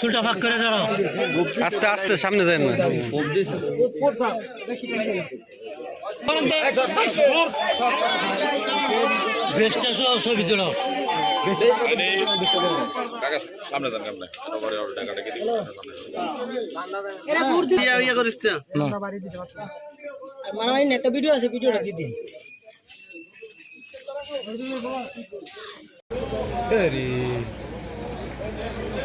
চুলটা ফাঁক করে দাঁড়াও আস্তে আস্তে সামনে যায় না। বেশটা ছবি সামনে যান টাকাটা করিস মানে ভিডিও আছে ভিডিওটা দিদি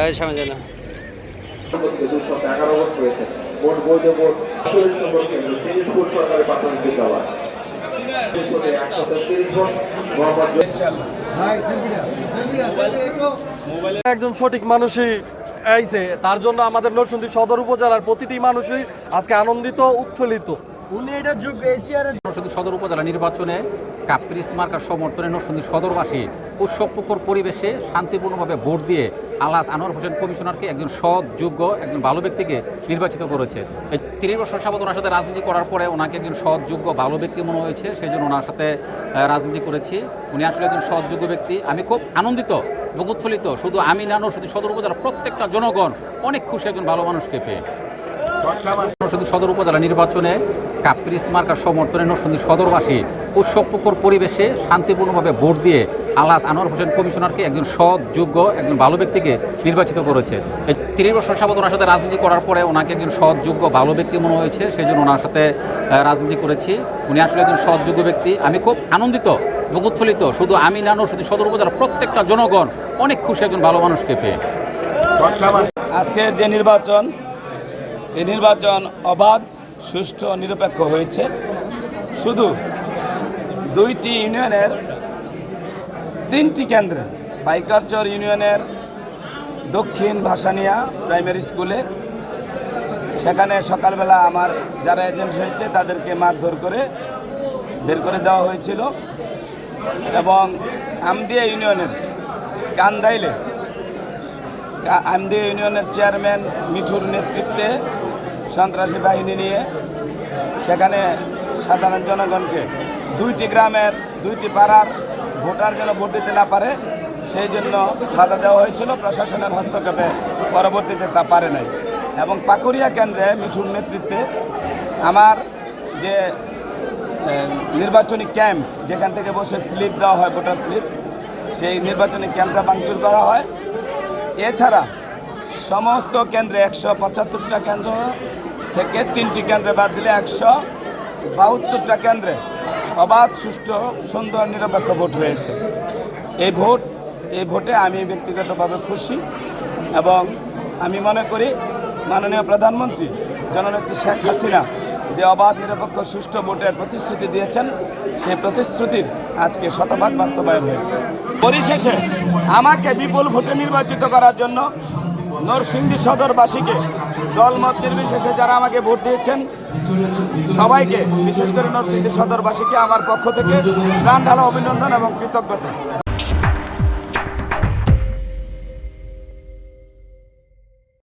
এই সামনে যায় দুশো এগারো ভোট বৈধ ভোট চল্লিশ নম্বর কেন্দ্র প্রাথমিক মোহাম্মদ একজন সঠিক মানুষই আইছে তার জন্য আমাদের নরসিংদী সদর উপজেলার প্রতিটি মানুষই আজকে আনন্দিত উৎফুল্লিত। উনি এটার যোগ্য এই চেয়ারে নরসিংদী সদর উপজেলা নির্বাচনে কাপ্রিস মার্কার সমর্থনে নরসিংদী সদরবাসী উৎসবমুখর পরিবেশে শান্তিপূর্ণভাবে ভোট দিয়ে আলহাজ আনোয়ার হোসেন কমিশনারকে একজন সৎ, যোগ্য, একজন ভালো ব্যক্তিকে নির্বাচিত করেছে। এই তিরিশ বছর সাবত ওনার সাথে রাজনীতি করার পরে ওনাকে একজন সৎ, যোগ্য, ভালো ব্যক্তি মনে হয়েছে সেই জন্য ওনার সাথে রাজনীতি করেছি। উনি আসলে একজন সৎ, যোগ্য ব্যক্তি। আমি খুব আনন্দিত এবং উৎফুল্লিত। শুধু আমি না, নরসিংদী সদর উপজেলার প্রত্যেকটা জনগণ অনেক খুশি একজন ভালো মানুষকে পেয়ে। নরসিংদী সদর উপজেলা নির্বাচনে কাপ্রিস মার্কার সমর্থনে নরসিংদী সদরবাসী উৎসবমুখর পরিবেশে শান্তিপূর্ণভাবে ভোট দিয়ে আলাস আনোয়ার হোসেন কমিশনারকে একজন সৎ, যোগ্য, একজন ভালো ব্যক্তিকে নির্বাচিত করেছে। এই তিরিশ বছর সাবত ওনার সাথে রাজনীতি করার পরে ওনাকে একজন সৎ, যোগ্য, ভালো ব্যক্তি মনে হয়েছে সেই জন্য ওনার সাথে রাজনীতি করেছি। উনি আসলে একজন সৎ, যোগ্য ব্যক্তি। আমি খুব আনন্দিত এবং উৎফুল্লিত শুধু আমি না, নরসিংদী সদর উপজেলার প্রত্যেকটা জনগণ অনেক খুশি একজন ভালো মানুষকে পেয়ে। আজকের যে নির্বাচন এই নির্বাচন অবাধ, সুষ্ঠু নিরপেক্ষ হয়েছে। শুধু দুইটি ইউনিয়নের, তিনটি কেন্দ্রে পাইকারচর ইউনিয়নের দক্ষিণ ভাসানিয়া প্রাইমারি স্কুলে। সেখানে সকালবেলা আমার যারা এজেন্ট হয়েছে, তাদেরকে মারধর করে বের করে দেওয়া হয়েছিল। এবং আমদিয়া ইউনিয়নের কান্দাইলে আমদিয়া ইউনিয়নের চেয়ারম্যান মিঠুর নেতৃত্বে সন্ত্রাসী বাহিনী নিয়ে, সেখানে সাধারণ জনগণকে দুইটি গ্রামের, দুইটি পাড়ার ভোটার যেন ভোট দিতে না পারে, সেই জন্য বাধা দেওয়া হয়েছিল। প্রশাসনের হস্তক্ষেপে পরবর্তীতে তা পারে নাই। এবং পাকুড়িয়া কেন্দ্রে মিঠুর নেতৃত্বে আমার যে নির্বাচনী ক্যাম্প, যেখান থেকে বসে স্লিপ দেওয়া হয় ভোটার স্লিপ, সেই নির্বাচনী ক্যাম্পটা ভাঙচুর করা হয়। এছাড়া সমস্ত কেন্দ্রে একশো পঁচাত্তরটা কেন্দ্র থেকে তিনটি কেন্দ্রে বাদ দিলে একশো বাহাত্তরটা কেন্দ্রে অবাধ, সুষ্ঠু, সুন্দর, নিরপেক্ষ ভোট হয়েছে। এই ভোট, এই ভোটে আমি ব্যক্তিগতভাবে খুশি এবং আমি মনে করি মাননীয় প্রধানমন্ত্রী জননেত্রী শেখ হাসিনা যে অবাধ, নিরপেক্ষ, সুষ্ঠু ভোটের প্রতিশ্রুতি দিয়েছেন, সেই প্রতিশ্রুতির আজকে শতভাগ বাস্তবায়ন হয়েছে। পরিশেষে আমাকে বিপুল ভোটে নির্বাচিত করার জন্য নরসিংদী সদরবাসীকে দলমত নির্বিশেষে যারা আমাকে ভোট দিয়েছেন, সবাইকে, বিশেষ করে নরসিংদী সদরবাসীকে, আমার পক্ষ থেকে প্রাণ ঢালা অভিনন্দন এবং কৃতজ্ঞতা।